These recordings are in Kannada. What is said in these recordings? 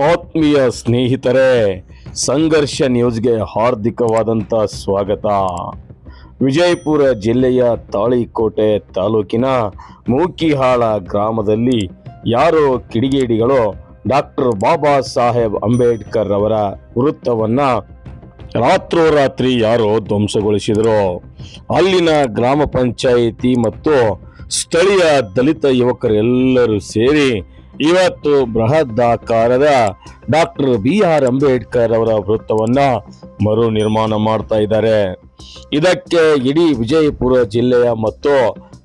ಆತ್ಮೀಯ ಸ್ನೇಹಿತರೆ, ಸಂಘರ್ಷ ನ್ಯೂಸ್ಗೆ ಹಾರ್ದಿಕವಾದಂಥ ಸ್ವಾಗತ. ವಿಜಯಪುರ ಜಿಲ್ಲೆಯ ತಾಳಿಕೋಟೆ ತಾಲೂಕಿನ ಮೂಕಿಹಾಳ ಗ್ರಾಮದಲ್ಲಿ ಯಾರೋ ಕಿಡಿಗೇಡಿಗಳು ಡಾಕ್ಟರ್ ಬಾಬಾ ಸಾಹೇಬ್ ಅಂಬೇಡ್ಕರ್ ಅವರ ವೃತ್ತವನ್ನು ರಾತ್ರೋರಾತ್ರಿ ಯಾರೋ ಧ್ವಂಸಗೊಳಿಸಿದರು. ಅಲ್ಲಿನ ಗ್ರಾಮ ಪಂಚಾಯಿತಿ ಮತ್ತು ಸ್ಥಳೀಯ ದಲಿತ ಯುವಕರೆಲ್ಲರೂ ಸೇರಿ ಇವತ್ತು ಬೃಹದಾಕಾರದ ಡಾಕ್ಟರ್ ಬಿ ಆರ್ ಅಂಬೇಡ್ಕರ್ ಅವರ ವೃತ್ತವನ್ನ ಮರು ನಿರ್ಮಾಣ ಮಾಡ್ತಾ ಇದ್ದಾರೆ. ಇದಕ್ಕೆ ಇಡೀ ವಿಜಯಪುರ ಜಿಲ್ಲೆಯ ಮತ್ತು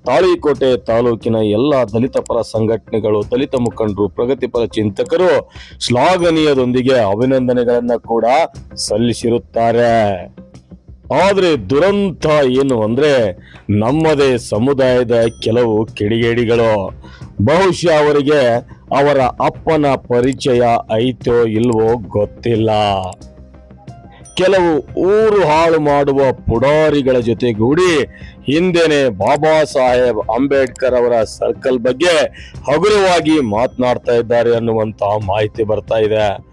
ತಾಳಿಕೋಟೆ ತಾಲೂಕಿನ ಎಲ್ಲ ದಲಿತ ಪರ ಸಂಘಟನೆಗಳು, ದಲಿತ ಮುಖಂಡರು ಪ್ರಗತಿಪರ ಚಿಂತಕರು ಶ್ಲಾಘನೀಯದೊಂದಿಗೆ ಅಭಿನಂದನೆಗಳನ್ನ ಕೂಡ ಸಲ್ಲಿಸಿರುತ್ತಾರೆ. ಆದರೆ ದುರಂತ ಏನು ಅಂದ್ರೆ ನಮ್ಮದೇ ಸಮುದಾಯದ ಕೆಲವು ಕಿಡಿಗೇಡಿಗಳು. ಬಹುಶಃ ಅವರಿಗೆ ಅವರ ಅಪ್ಪನ ಪರಿಚಯ ಐತೋ ಇಲ್ವೋ ಗೊತ್ತಿಲ್ಲ. ಕೆಲವು ಊರು ಹಾಳು ಮಾಡುವ ಪುಡಾರಿಗಳ ಜೊತೆಗೂಡಿ ಹಿಂದೆನೆ ಬಾಬಾ ಸಾಹೇಬ್ ಅಂಬೇಡ್ಕರ್ ಅವರ ಸರ್ಕಲ್ ಬಗ್ಗೆ ಹಗುರವಾಗಿ ಮಾತನಾಡ್ತಾ ಇದ್ದಾರೆ ಅನ್ನುವಂತ ಮಾಹಿತಿ ಬರ್ತಾ ಇದೆ.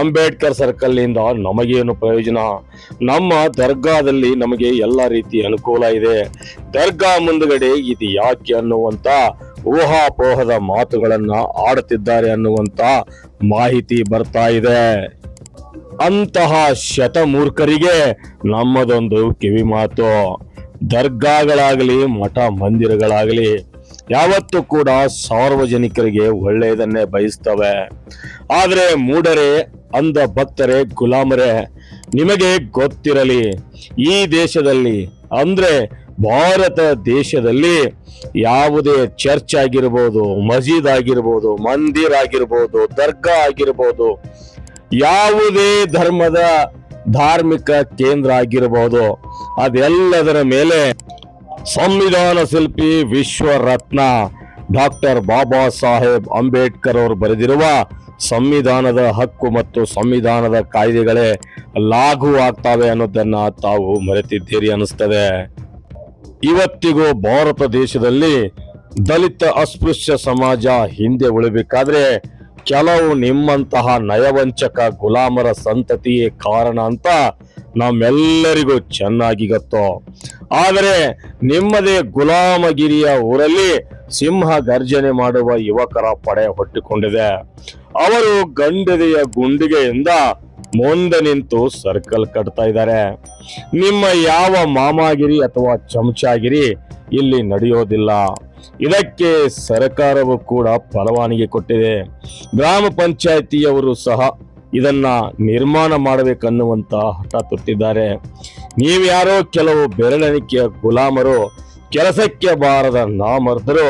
ಅಂಬೇಡ್ಕರ್ ಸರ್ಕಲ್ನಿಂದ ನಮಗೇನು ಪ್ರಯೋಜನ? ನಮ್ಮ ದರ್ಗಾದಲ್ಲಿ ನಮಗೆ ಎಲ್ಲ ರೀತಿ ಅನುಕೂಲ ಇದೆ. ದರ್ಗಾ ಮುಂದುಗಡೆ ಇದು ಯಾಕೆ ಅನ್ನುವಂತ ಊಹಾಪೋಹದ ಮಾತುಗಳನ್ನ ಆಡುತ್ತಿದ್ದಾರೆ ಅನ್ನುವಂತ ಮಾಹಿತಿ ಬರ್ತಾ ಇದೆ. ಅಂತಹ ಶತಮೂರ್ಖರಿಗೆ ನಮ್ಮದೊಂದು ಕಿವಿ ಮಾತು. ದರ್ಗಾಗಳಾಗಲಿ, ಮಠ ಮಂದಿರಗಳಾಗಲಿ ಯಾವತ್ತೂ ಕೂಡ ಸಾರ್ವಜನಿಕರಿಗೆ ಒಳ್ಳೆಯದನ್ನೇ ಬಯಸ್ತವೆ. ಆದರೆ ಮೂಡರೆ ಅಂದ ಭಕ್ತರೇ, ಗುಲಾಮರೇ, ನಿಮಗೆ ಗೊತ್ತಿರಲಿ, ಈ ದೇಶದಲ್ಲಿ ಅಂದ್ರೆ ಭಾರತ ದೇಶದಲ್ಲಿ ಯಾವುದೇ ಚರ್ಚ್ ಆಗಿರ್ಬೋದು, ಮಸೀದ್ ಆಗಿರ್ಬೋದು, ಮಂದಿರ್ ಆಗಿರ್ಬೋದು, ದರ್ಗಾ ಆಗಿರ್ಬೋದು, ಯಾವುದೇ ಧರ್ಮದ ಧಾರ್ಮಿಕ ಕೇಂದ್ರ ಆಗಿರಬಹುದು ಅದೆಲ್ಲದರ ಮೇಲೆ ಸಂವಿಧಾನ ಶಿಲ್ಪಿ ವಿಶ್ವರತ್ನ ಡಾಕ್ಟರ್ ಬಾಬಾ ಸಾಹೇಬ್ ಅಂಬೇಡ್ಕರ್ ಅವರು ಬರೆದಿರುವ ಸಂವಿಧಾನದ ಹಕ್ಕು ಮತ್ತು ಸಂವಿಧಾನದ ಕಾಯ್ದೆಗಳೇ ಲಾಘು ಆಗ್ತವೆ ಅನ್ನೋದನ್ನು ತಾವು ಮರೆತಿದ್ದೀರಿ ಅನಿಸ್ತದೆ ಇವತ್ತಿಗೂ ಭಾರತ ದೇಶದಲ್ಲಿ ದಲಿತ ಅಸ್ಪೃಶ್ಯ ಸಮಾಜ ಹಿಂದೆ ಉಳಿಬೇಕಾದ್ರೆ ಕೆಲವು ನಿಮ್ಮಂತಹ ನಯವಂಚಕ ಗುಲಾಮರ ಸಂತತಿಯೇ ಕಾರಣ ಅಂತ ನಮ್ಮೆಲ್ಲರಿಗೂ ಚೆನ್ನಾಗಿ ಗೊತ್ತು. ಆದರೆ ನಿಮ್ಮದೇ ಗುಲಾಮಗಿರಿಯ ಊರಲ್ಲಿ ಸಿಂಹ ಗರ್ಜನೆ ಮಾಡುವ ಯುವಕರ ಪಡೆ ಹೊಟ್ಟಿಕೊಂಡಿದೆ. ಅವರು ಗಂಡದೆಯ ಗುಂಡಿಗೆಯಿಂದ ಮುಂದೆ ನಿಂತು ಸರ್ಕಲ್ ಕಟ್ತಾ ಇದ್ದಾರೆ. ನಿಮ್ಮ ಯಾವ ಮಾಮಾಗಿರಿ ಅಥವಾ ಚಮಚಾಗಿರಿ ಇಲ್ಲಿ ನಡೆಯೋದಿಲ್ಲ. ಇದಕ್ಕೆ ಸರ್ಕಾರವು ಕೂಡ ಪರವಾನಿಗೆ ಕೊಟ್ಟಿದೆ. ಗ್ರಾಮ ಪಂಚಾಯತಿಯವರು ಸಹ ಇದನ್ನ ನಿರ್ಮಾಣ ಮಾಡಬೇಕನ್ನುವಂತ ಹಠ ತೊಟ್ಟಿದ್ದಾರೆ. ನೀವ್ಯಾರೋ ಕೆಲವು ಬೆರಳೆಣಿಕೆಯ ಗುಲಾಮರು ಕೆಲಸಕ್ಕೆ ಬಾರದ ನಾಮರ್ದರು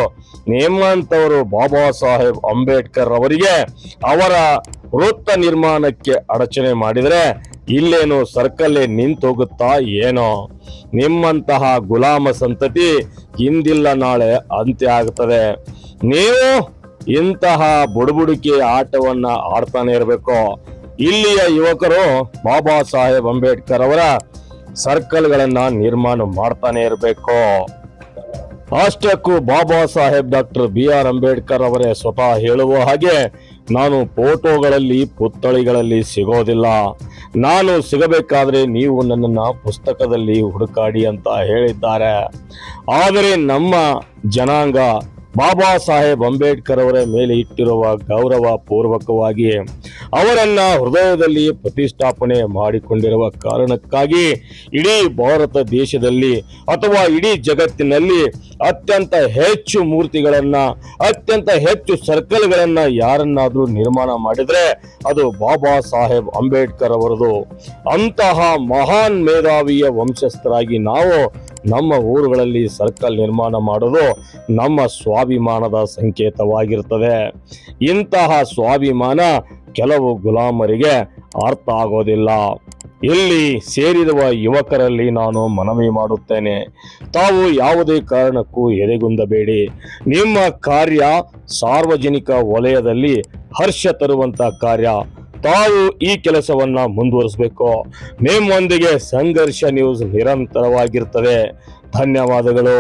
ನೇಮಂತವರು ಬಾಬಾ ಸಾಹೇಬ್ ಅಂಬೇಡ್ಕರ್ ಅವರಿಗೆ ಅವರ ವೃತ್ತ ನಿರ್ಮಾಣಕ್ಕೆ ಅಡಚಣೆ ಮಾಡಿದರೆ ಇಲ್ಲೇನು ಸರ್ಕಲ್ಲೇ ನಿಂತೋಗುತ್ತಾ ಏನೋ? ನಿಮ್ಮಂತಹ ಗುಲಾಮ ಸಂತತಿ ಹಿಂದಿಲ್ಲ ನಾಳೆ ಅಂತ್ಯ ಆಗ್ತದೆ. ನೀವು ಇಂತಹ ಬುಡಬುಡಿಕೆ ಆಟವನ್ನ ಆಡ್ತಾನೆ ಇರಬೇಕು. ಇಲ್ಲಿಯ ಯುವಕರು ಬಾಬಾ ಸಾಹೇಬ್ ಅಂಬೇಡ್ಕರ್ ಅವರ ಸರ್ಕಲ್ಗಳನ್ನ ನಿರ್ಮಾಣ ಮಾಡ್ತಾನೆ ಇರಬೇಕು. ಅಷ್ಟಕ್ಕೂ Baba Saheb doctor B R Ambedkar ಅವರೇ ಸ್ವತಃ ಹೇಳುವ ಹಾಗೆ ನಾನು ಫೋಟೋಗಳಲ್ಲಿ, ಪುತ್ಥಳಿಗಳಲ್ಲಿ ಸಿಗೋದಿಲ್ಲ. ನಾನು ಸಿಗಬೇಕಾದ್ರೆ ನೀವು ನನ್ನನ್ನು ಪುಸ್ತಕದಲ್ಲಿ ಹುಡುಕಾಡಿ ಅಂತ ಹೇಳಿದ್ದಾರೆ. ಆದರೆ ನಮ್ಮ ಜನಾಂಗ ಬಾಬಾ ಸಾಹೇಬ್ ಅಂಬೇಡ್ಕರ್ ಅವರ ಮೇಲೆ ಇಟ್ಟಿರುವ ಗೌರವ ಪೂರ್ವಕವಾಗಿ ಅವರನ್ನ ಹೃದಯದಲ್ಲಿ ಪ್ರತಿಷ್ಠಾಪನೆ ಮಾಡಿಕೊಂಡಿರುವ ಕಾರಣಕ್ಕಾಗಿ ಇಡೀ ಭಾರತ ದೇಶದಲ್ಲಿ ಅಥವಾ ಇಡೀ ಜಗತ್ತಿನಲ್ಲಿ ಅತ್ಯಂತ ಹೆಚ್ಚು ಮೂರ್ತಿಗಳನ್ನ, ಅತ್ಯಂತ ಹೆಚ್ಚು ಸರ್ಕಲ್ಗಳನ್ನ ಯಾರನ್ನಾದ್ರೂ ನಿರ್ಮಾಣ ಮಾಡಿದ್ರೆ ಅದು ಬಾಬಾ ಸಾಹೇಬ್ ಅಂಬೇಡ್ಕರ್ ಅವರದು. ಅಂತಹ ಮಹಾನ್ ಮೇಧಾವಿಯ ವಂಶಸ್ಥರಾಗಿ ನಾವು ನಮ್ಮ ಊರುಗಳಲ್ಲಿ ಸರ್ಕಲ್ ನಿರ್ಮಾಣ ಮಾಡೋದು ನಮ್ಮ ಸ್ವಾಭಿಮಾನದ ಸಂಕೇತವಾಗಿರ್ತದೆ. ಇಂತಹ ಸ್ವಾಭಿಮಾನ ಕೆಲವು ಗುಲಾಮರಿಗೆ ಅರ್ಥ ಆಗೋದಿಲ್ಲ. ಇಲ್ಲಿ ಸೇರಿರುವ ಯುವಕರಲ್ಲಿ ನಾನು ಮನವಿ ಮಾಡುತ್ತೇನೆ. ತಾವು ಯಾವುದೇ ಕಾರಣಕ್ಕೂ ಎದೆಗುಂದಬೇಡಿ. ನಿಮ್ಮ ಕಾರ್ಯ ಸಾರ್ವಜನಿಕ ವಲಯದಲ್ಲಿ ಹರ್ಷ ತರುವಂತ ಕಾರ್ಯ. ತಾವು ಈ ಕೆಲಸವನ್ನ ಮುಂದುವರಿಸಬೇಕು. ನಿಮ್ಮೊಂದಿಗೆ ಸಂಘರ್ಷ ನ್ಯೂಸ್ ನಿರಂತರವಾಗಿರ್ತದೆ ಧನ್ಯವಾದಗಳು.